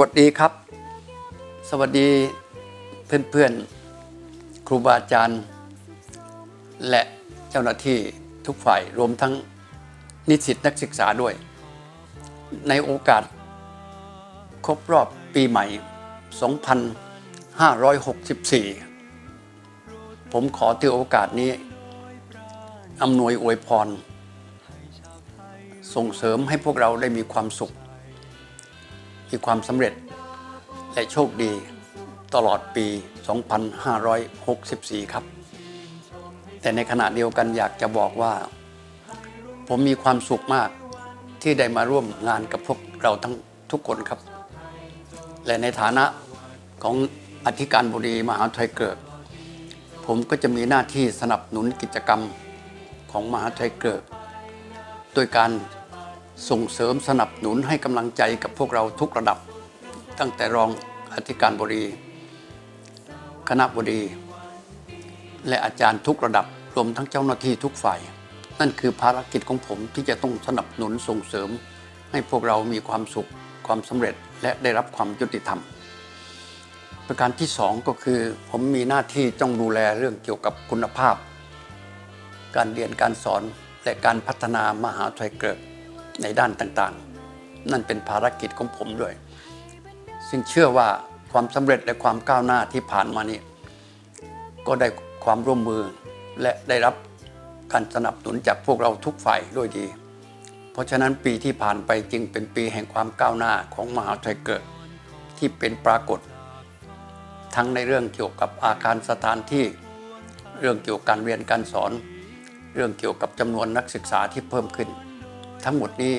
วัสดีครับ สวัสดีเพื่อนๆ ครูบาอาจารย์ และเจ้าหน้าที่ทุกฝ่ายรวมทั้งนิสิตนักศึกษาด้วย ในโอกาส ครบรอบปีใหม่ 2564 ผมขอถือโอกาสนี้อำนวยอวยพร ส่งเสริมให้พวกเราได้มีความสุข มีความสำเร็จ และโชคดีตลอดปี 2564 ครับ แต่ในขณะเดียวกันอยากจะบอกว่า ผมมีความสุขมากที่ได้มาร่วมงานกับพวกเราทั้งทุกคนครับ และในฐานะของอธิการบดีมหาวิทยาลัยเกิด ผมก็จะมีหน้าที่สนับสนุนกิจกรรมของมหาวิทยาลัยเกิดโดยการ ส่งเสริมสนับสนุนให้กำลังใจกับพวกเราทุกระดับ ตั้งแต่รองอธิการบดีคณะบดี และอาจารย์ทุกระดับรวมทั้งเจ้าหน้าที่ทุกฝ่าย นั่นคือภารกิจของผมที่จะต้องสนับสนุนส่งเสริม ให้พวกเรามีความสุขความสำเร็จและได้รับความยุติธรรม ประการที่สองก็คือ ผมมีหน้าที่ต้องดูแลเรื่องเกี่ยวกับคุณภาพ การเรียนการสอนและการพัฒนามหาวิทยาลัยเกิด ในด้านต่างๆ นั่นเป็นภารกิจของผมด้วย ซึ่งเชื่อว่าความสำเร็จและความก้าวหน้าที่ผ่านมานี้ก็ได้ความร่วมมือและได้รับการสนับสนุนจากพวกเราทุกฝ่ายด้วยดี เพราะฉะนั้นปีที่ผ่านไปจึงเป็นปีแห่งความก้าวหน้าของมหาวิทยาลัยเกิดที่เป็นปรากฏ ทั้งในเรื่องเกี่ยวกับอาคารสถานที่ เรื่องเกี่ยวกับการเรียนการสอน เรื่องเกี่ยวกับจำนวนนักศึกษาที่เพิ่มขึ้น ทั้งหมดนี้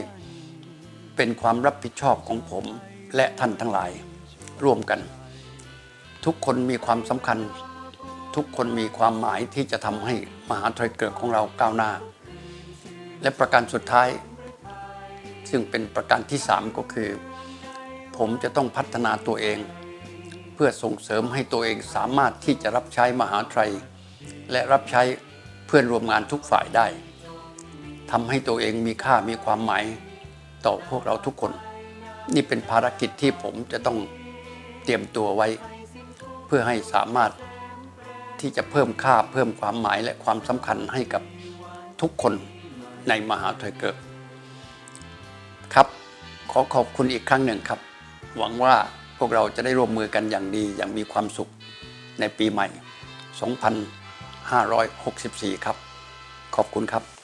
เป็นความรับผิดชอบของผมและท่านทั้งหลายร่วมกัน ทุกคนมีความสำคัญ ทุกคนมีความหมายที่จะทำให้มหาทรัยเกิดของเราก้าวหน้า และประการสุดท้าย ซึ่งเป็นประการที่สามก็คือ ผมจะต้องพัฒนาตัวเอง เพื่อส่งเสริมให้ตัวเองสามารถที่จะรับใช้มหาทยาลัยและรับใช้เพื่อนร่วมงานทุกฝ่ายได้ ทำให้ตัวเองมีค่ามีความหมายต่อพวกเราทุกคน นี่เป็นภารกิจที่ผมจะต้องเตรียมตัวไว้ เพื่อให้สามารถที่จะเพิ่มค่าเพิ่มความหมายและความสำคัญให้กับทุกคนในมหาวิทยาลัยเกิดครับ ขอขอบคุณอีกครั้งหนึ่งครับ หวังว่าพวกเราจะได้ร่วมมือกันอย่างดีอย่างมีความสุขในปีใหม่ 2564 ครับ ขอบคุณครับ